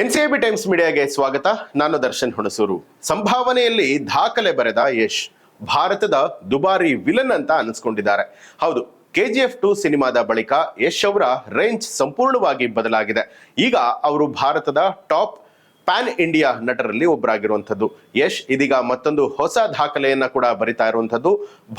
NCIB times ಮೀಡಿಯಾಗೆ ಸ್ವಾಗತ. ನಾನು ದರ್ಶನ್ ಹುಣಸೂರು. ಸಂಭಾವನೆಯಲ್ಲಿ ದಾಖಲೆ ಬರೆದ ಯಶ್ ಭಾರತದ ದುಬಾರಿ ವಿಲನ್ ಅಂತ ಅನಿಸ್ಕೊಂಡಿದ್ದಾರೆ. ಹೌದು, ಕೆಜಿಎಫ್ ಟು ಸಿನಿಮಾದ ಬಳಿಕ ಯಶ್ ಅವರ ರೇಂಜ್ ಸಂಪೂರ್ಣವಾಗಿ ಬದಲಾಗಿದೆ. ಈಗ ಅವರು ಭಾರತದ ಟಾಪ್ ಪ್ಯಾನ್ ಇಂಡಿಯಾ ನಟರಲ್ಲಿ ಒಬ್ಬರಾಗಿರುವಂಥದ್ದು. ಯಶ್ ಇದೀಗ ಮತ್ತೊಂದು ಹೊಸ ದಾಖಲೆಯನ್ನ ಕೂಡ ಬರಿತಾ ಇರುವಂಥದ್ದು.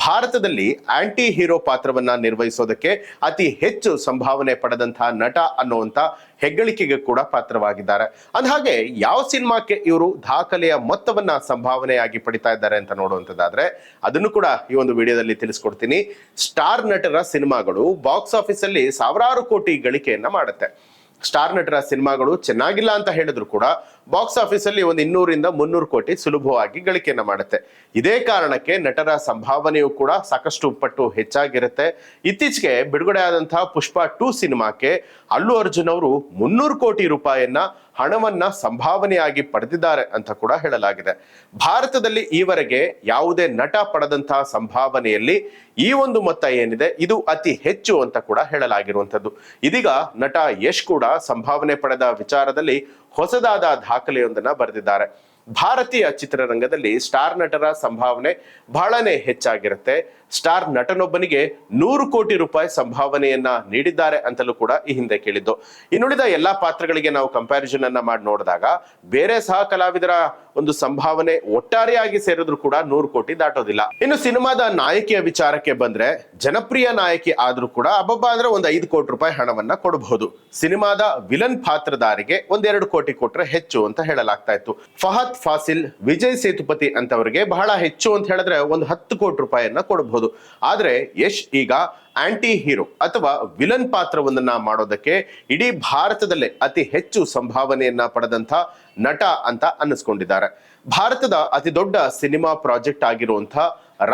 ಭಾರತದಲ್ಲಿ ಆಂಟಿ ಹೀರೋ ಪಾತ್ರವನ್ನ ನಿರ್ವಹಿಸೋದಕ್ಕೆ ಅತಿ ಹೆಚ್ಚು ಸಂಭಾವನೆ ಪಡೆದಂತಹ ನಟ ಅನ್ನುವಂಥ ಹೆಗ್ಗಳಿಕೆಗೆ ಕೂಡ ಪಾತ್ರವಾಗಿದ್ದಾರೆ. ಅಂದಹಾಗೆ ಯಾವ ಸಿನಿಮಾಕ್ಕೆ ಇವರು ದಾಖಲೆಯ ಮೊತ್ತವನ್ನ ಸಂಭಾವನೆಯಾಗಿ ಪಡಿತಾ ಇದ್ದಾರೆ ಅಂತ ನೋಡುವಂಥದ್ದಾದ್ರೆ ಅದನ್ನು ಕೂಡ ಈ ಒಂದು ವಿಡಿಯೋದಲ್ಲಿ ತಿಳಿಸ್ಕೊಡ್ತೀನಿ. ಸ್ಟಾರ್ ನಟರ ಸಿನಿಮಾಗಳು ಬಾಕ್ಸ್ ಆಫೀಸ್ ಅಲ್ಲಿ ಸಾವಿರಾರು ಕೋಟಿ ಗಳಿಕೆಯನ್ನ ಮಾಡುತ್ತೆ. ಸ್ಟಾರ್ ನಟರ ಸಿನಿಮಾಗಳು ಚೆನ್ನಾಗಿಲ್ಲ ಅಂತ ಹೇಳಿದ್ರು ಕೂಡ ಬಾಕ್ಸ್ ಆಫೀಸ್ ಅಲ್ಲಿ ಒಂದು ಇನ್ನೂರಿಂದ ಮುನ್ನೂರು ಕೋಟಿ ಸುಲಭವಾಗಿ ಗಳಿಕೆಯನ್ನು ಮಾಡುತ್ತೆ. ಇದೇ ಕಾರಣಕ್ಕೆ ನಟರ ಸಂಭಾವನೆಯು ಕೂಡ ಸಾಕಷ್ಟು ಪಟ್ಟು ಹೆಚ್ಚಾಗಿರುತ್ತೆ. ಇತ್ತೀಚೆಗೆ ಬಿಡುಗಡೆ ಆದಂತಹ ಪುಷ್ಪ ಟೂ ಸಿನಿಮಾಕ್ಕೆ ಅಲ್ಲು ಅರ್ಜುನ್ ಅವರು ಮುನ್ನೂರು ಕೋಟಿ ರೂಪಾಯಿಯನ್ನ ಹಣವನ್ನ ಸಂಭಾವನೆಯಾಗಿ ಪಡೆದಿದ್ದಾರೆ ಅಂತ ಕೂಡ ಹೇಳಲಾಗಿದೆ. ಭಾರತದಲ್ಲಿ ಈವರೆಗೆ ಯಾವುದೇ ನಟ ಪಡೆದಂತಹ ಸಂಭಾವನೆಯಲ್ಲಿ ಈ ಒಂದು ಮೊತ್ತ ಏನಿದೆ, ಇದು ಅತಿ ಹೆಚ್ಚು ಅಂತ ಕೂಡ ಹೇಳಲಾಗಿರುವಂಥದ್ದು. ಇದೀಗ ನಟ ಯಶ್ ಕೂಡ ಸಂಭಾವನೆ ಪಡೆದ ವಿಚಾರದಲ್ಲಿ ಹೊಸದಾದ ದಾಖಲೆಯೊಂದನ್ನು ಬರೆದಿದ್ದಾರೆ. ಭಾರತೀಯ ಚಿತ್ರರಂಗದಲ್ಲಿ ಸ್ಟಾರ್ ನಟರ ಸಂಭಾವನೆ ಬಹಳನೇ ಹೆಚ್ಚಾಗಿರುತ್ತೆ. ಸ್ಟಾರ್ ನಟನೊಬ್ಬನಿಗೆ ನೂರು ಕೋಟಿ ರೂಪಾಯಿ ಸಂಭಾವನೆಯನ್ನ ನೀಡಿದ್ದಾರೆ ಅಂತಲೂ ಕೂಡ ಈ ಹಿಂದೆ ಕೇಳಿದ್ದು. ಇನ್ನುಳಿದ ಎಲ್ಲಾ ಪಾತ್ರಗಳಿಗೆ ನಾವು ಕಂಪ್ಯಾರಿಸನ್ ಅನ್ನ ಮಾಡಿ ನೋಡಿದಾಗ ಬೇರೆ ಸಹ ಕಲಾವಿದರ ಒಂದು ಸಂಭಾವನೆ ಒಟ್ಟಾರೆಯಾಗಿ ಸೇರಿದ್ರು ಕೂಡ ನೂರು ಕೋಟಿ ದಾಟೋದಿಲ್ಲ. ಇನ್ನು ಸಿನಿಮಾದ ನಾಯಕಿಯ ವಿಚಾರಕ್ಕೆ ಬಂದ್ರೆ ಜನಪ್ರಿಯ ನಾಯಕಿ ಆದ್ರೂ ಕೂಡ ಅಬ್ಬಬ್ಬ ಅಂದ್ರೆ ಒಂದು ಐದು ಕೋಟಿ ರೂಪಾಯಿ ಹಣವನ್ನ ಕೊಡಬಹುದು. ಸಿನಿಮಾದ ವಿಲನ್ ಪಾತ್ರದಾರಿಗೆ ಒಂದೆರಡು ಕೋಟಿ ಕೊಟ್ರೆ ಹೆಚ್ಚು ಅಂತ ಹೇಳಲಾಗ್ತಾ ಇತ್ತು. ಫಹದ್ ಫಾಸಿಲ್ ವಿಜಯ್ ಸೇತುಪತಿ ಅಂತವರಿಗೆ ಬಹಳ ಹೆಚ್ಚು ಅಂತ ಹೇಳಿದ್ರೆ ಒಂದು ಹತ್ತು ಕೋಟಿ ರೂಪಾಯಿಯನ್ನ ಕೊಡಬಹುದು ಆದ್ರೆ ಯಶ್ ಈಗ ಆಂಟಿ ಹೀರೋ ಅಥವಾ ವಿಲನ್ ಪಾತ್ರವನ್ನ ಮಾಡೋದಕ್ಕೆ ಇಡೀ ಭಾರತದಲ್ಲೇ ಅತಿ ಹೆಚ್ಚು ಸಂಭಾವನೆಯನ್ನ ಪಡೆದಂತ ನಟ ಅಂತ ಅನ್ನಿಸ್ಕೊಂಡಿದ್ದಾರೆ. ಭಾರತದ ಅತಿ ದೊಡ್ಡ ಸಿನಿಮಾ ಪ್ರಾಜೆಕ್ಟ್ ಆಗಿರುವಂತ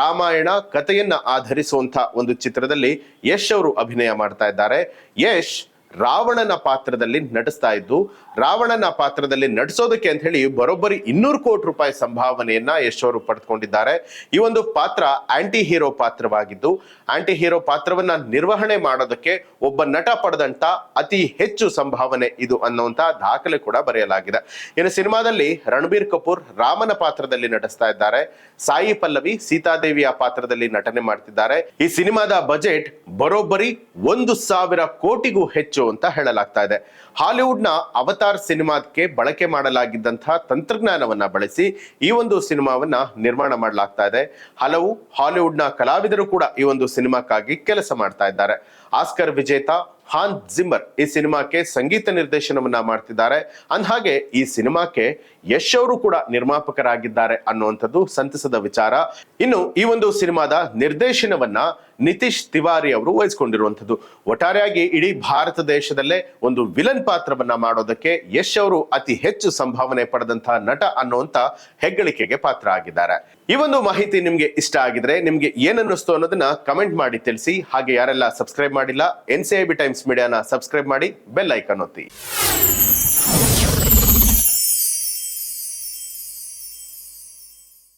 ರಾಮಾಯಣ ಕಥೆಯನ್ನ ಆಧರಿಸುವಂತ ಒಂದು ಚಿತ್ರದಲ್ಲಿ ಯಶ್ ಅವರು ಅಭಿನಯ ಮಾಡ್ತಾ ಇದ್ದಾರೆ. ಯಶ್ ರಾವಣನ ಪಾತ್ರದಲ್ಲಿ ನಟಿಸ್ತಾ ಇದ್ದು, ರಾವಣನ ಪಾತ್ರದಲ್ಲಿ ನಟಿಸೋದಕ್ಕೆ ಅಂತ ಹೇಳಿ ಬರೋಬ್ಬರಿ ಇನ್ನೂರು ಕೋಟಿ ರೂಪಾಯಿ ಸಂಭಾವನೆಯನ್ನ ಯಶ್ ಅವರು ಪಡೆದುಕೊಂಡಿದ್ದಾರೆ. ಈ ಒಂದು ಪಾತ್ರ ಆಂಟಿ ಹೀರೋ ಪಾತ್ರವಾಗಿದ್ದು ಆಂಟಿ ಹೀರೋ ಪಾತ್ರವನ್ನ ನಿರ್ವಹಣೆ ಮಾಡೋದಕ್ಕೆ ಒಬ್ಬ ನಟ ಪಡೆದಂತ ಅತಿ ಹೆಚ್ಚು ಸಂಭಾವನೆ ಇದು ಅನ್ನುವಂತ ದಾಖಲೆ ಕೂಡ ಬರೆಯಲಾಗಿದೆ. ಇನ್ನು ಸಿನಿಮಾದಲ್ಲಿ ರಣಬೀರ್ ಕಪೂರ್ ರಾಮನ ಪಾತ್ರದಲ್ಲಿ ನಟಿಸ್ತಾ ಇದ್ದಾರೆ. ಸಾಯಿ ಪಲ್ಲವಿ ಸೀತಾದೇವಿಯ ಪಾತ್ರದಲ್ಲಿ ನಟನೆ ಮಾಡ್ತಿದ್ದಾರೆ. ಈ ಸಿನಿಮಾದ ಬಜೆಟ್ ಬರೋಬ್ಬರಿ ಒಂದು ಸಾವಿರ ಕೋಟಿಗೂ ಹೆಚ್ಚು. ಅಂತ ಹೇಳಲಾಗ್ತಾ ಇದೆ. ಹಾಲಿವುಡ್ನ ಅವತಾರ್ ಸಿನಿಮಾಕ್ಕೆ ಬಳಕೆ ಮಾಡಲಾಗಿದ್ದಂತಹ ತಂತ್ರಜ್ಞಾನವನ್ನ ಬಳಸಿ ಈ ಒಂದು ಸಿನಿಮಾವನ್ನ ನಿರ್ಮಾಣ ಮಾಡಲಾಗ್ತಾ ಇದೆ. ಹಲವು ಹಾಲಿವುಡ್ನ ಕಲಾವಿದರು ಕೂಡ ಈ ಒಂದು ಸಿನಿಮಾಕ್ಕಾಗಿ ಕೆಲಸ ಮಾಡ್ತಾ ಇದ್ದಾರೆ. ಆಸ್ಕರ್ ವಿಜೇತ, ಹಾನ್ ಜಿಮ್ಮರ್ ಈ ಸಿನಿಮಾಕ್ಕೆ ಸಂಗೀತ ನಿರ್ದೇಶನವನ್ನ ಮಾಡ್ತಿದ್ದಾರೆ. ಅಂದಹಾಗೆ ಈ ಸಿನಿಮಾಕ್ಕೆ ಯಶ್ ಅವರು ಕೂಡ ನಿರ್ಮಾಪಕರಾಗಿದ್ದಾರೆ ಅನ್ನುವಂಥದ್ದು ಸಂತಸದ ವಿಚಾರ. ಇನ್ನು ಈ ಒಂದು ಸಿನಿಮಾದ ನಿರ್ದೇಶನವನ್ನ ನಿತೀಶ್ ತಿವಾರಿ ಅವರು ವಹಿಸಿಕೊಂಡಿರುವಂಥದ್ದು. ಒಟ್ಟಾರೆಯಾಗಿ ಇಡೀ ಭಾರತ ದೇಶದಲ್ಲೇ ಒಂದು ವಿಲನ್ ಪಾತ್ರವನ್ನ ಮಾಡೋದಕ್ಕೆ ಯಶ್ ಅವರು ಅತಿ ಹೆಚ್ಚು ಸಂಭಾವನೆ ಪಡೆದಂತಹ ನಟ ಅನ್ನುವಂತ ಹೆಗ್ಗಳಿಕೆಗೆ ಪಾತ್ರ ಆಗಿದ್ದಾರೆ. ಈ ಒಂದು ಮಾಹಿತಿ ನಿಮ್ಗೆ ಇಷ್ಟ ಆಗಿದ್ರೆ ನಿಮ್ಗೆ ಏನನ್ನಿಸ್ತು ಅನ್ನೋದನ್ನ ಕಮೆಂಟ್ ಮಾಡಿ ತಿಳಿಸಿ. ಹಾಗೆ ಯಾರೆಲ್ಲ ಸಬ್ಸ್ಕ್ರೈಬ್ ಮಾಡಿಲ್ಲ, N C I B Times ಮೀಡಿಯಾನ subscribe ಮಾಡಿ ಬೆಲ್ ಐಕನ್ ಒತ್ತಿ.